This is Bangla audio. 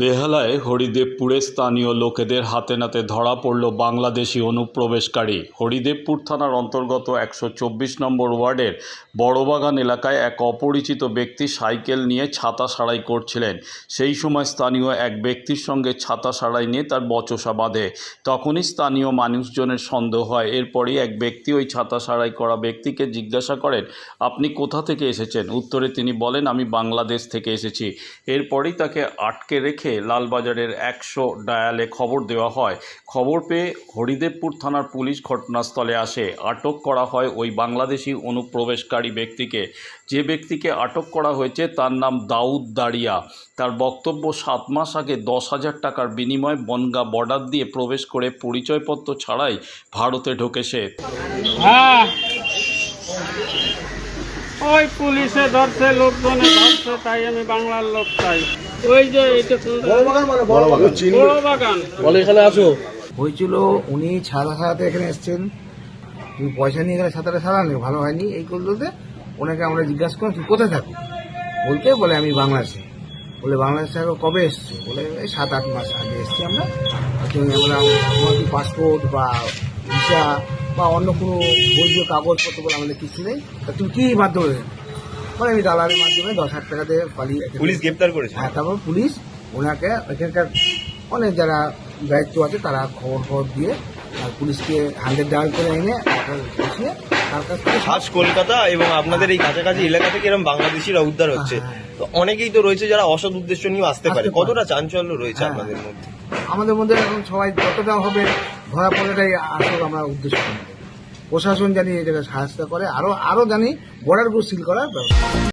বেহালায় হরিদেবপুরে স্থানীয় লোকেদের হাতে নাতে ধরা পড়ল বাংলাদেশি অনুপ্রবেশকারী। হরিদেবপুর থানার অন্তর্গত একশো চব্বিশ নম্বর ওয়ার্ডের বড়বাগান এলাকায় এক অপরিচিত ব্যক্তি সাইকেল নিয়ে ছাতা সারাই করছিলেন। সেই সময় স্থানীয় এক ব্যক্তির সঙ্গে ছাতা সারাই নিয়ে তার বচসা বাঁধে। তখনই স্থানীয় মানুষজনের সন্দেহ হয়। এরপরই এক ব্যক্তি ওই ছাতা সারাই করা ব্যক্তিকে জিজ্ঞাসা করেন, আপনি কোথা থেকে এসেছেন? উত্তরে তিনি বলেন, আমি বাংলাদেশ থেকে এসেছি। এরপরই তাকে আটকে রেখে লালবাজারের একশো ডায়ালে খবর দেওয়া হয়। খবর পেয়ে হরিদেবপুর থানার পুলিশ ঘটনাস্থলে আসে। আটক করা হয় ওই বাংলাদেশি অনুপ্রবেশকারী ব্যক্তিকে। যে ব্যক্তিকে আটক করা হয়েছে তার নাম দাউদ দাড়িয়া তার বক্তব্য সাত মাস আগে দশ হাজার টাকার বিনিময়ে বনগা বর্ডার দিয়ে প্রবেশ করে পরিচয়পত্র ছাড়াই ভারতে ঢোকে সে। হ্যাঁ। ওই পুলিশে ধরছে লোকজনে ধরছে তাই আমি বাংলার লোক চাই। ওই যে এটা বড় বাগান বলে এখানে আসো। হয়েছিল উনি ছাতা সারাতে এখানে এসছেন। তুমি পয়সা নিয়ে এখানে ছাতাটা সারালে ভালো হয়নি এই করতে ওনাকে আমরা জিজ্ঞাসা করলাম তুই কোথায় থাকো বলতে বলে আমি বাংলাদেশে। বলে বাংলাদেশে আগে কবে এসছো? বলে সাত আট মাস আগে এসছি আমরা। তো আমরা তোমার কি পাসপোর্ট বা ভিসা বা অন্য কোনো বৈধ কাগজপত্র বলে আমাদের কিছু নেই। তা তুমি কি মাধ্যমে মানে আমি দালালের মাধ্যমে দশ হাজার টাকা দিয়ে পালিয়ে পুলিশ গ্রেপ্তার করেছে? হ্যাঁ তারপর পুলিশ ওনাকে এখানকার অনেক যারা দায়িত্ব আছে তারা খবর খবর দিয়ে আর পুলিশকে হান্ড্রেড ডাউন করে এনে বসিয়ে আজ কলকাতা এবং আপনাদের এই কাছাকাছি এলাকা থেকে এরকম বাংলাদেশিরা উদ্ধার হচ্ছে। হ্যাঁ, তো অনেকেই তো রয়েছে যারা অসৎ উদ্দেশ্য নিয়ে আসতে পারে। কতটা চাঞ্চল্য রয়েছে হ্যাঁ। আপনাদের মধ্যে? আমাদের মধ্যে এখন সবাই যতটা হবে ধরা পড়াটাই আসল আমরা উদ্দেশ্য। প্রশাসন জানি এটাকে জায়গায় সাহায্য করে আরও আরও জানি বর্ডার সিল করার ব্যবস্থা।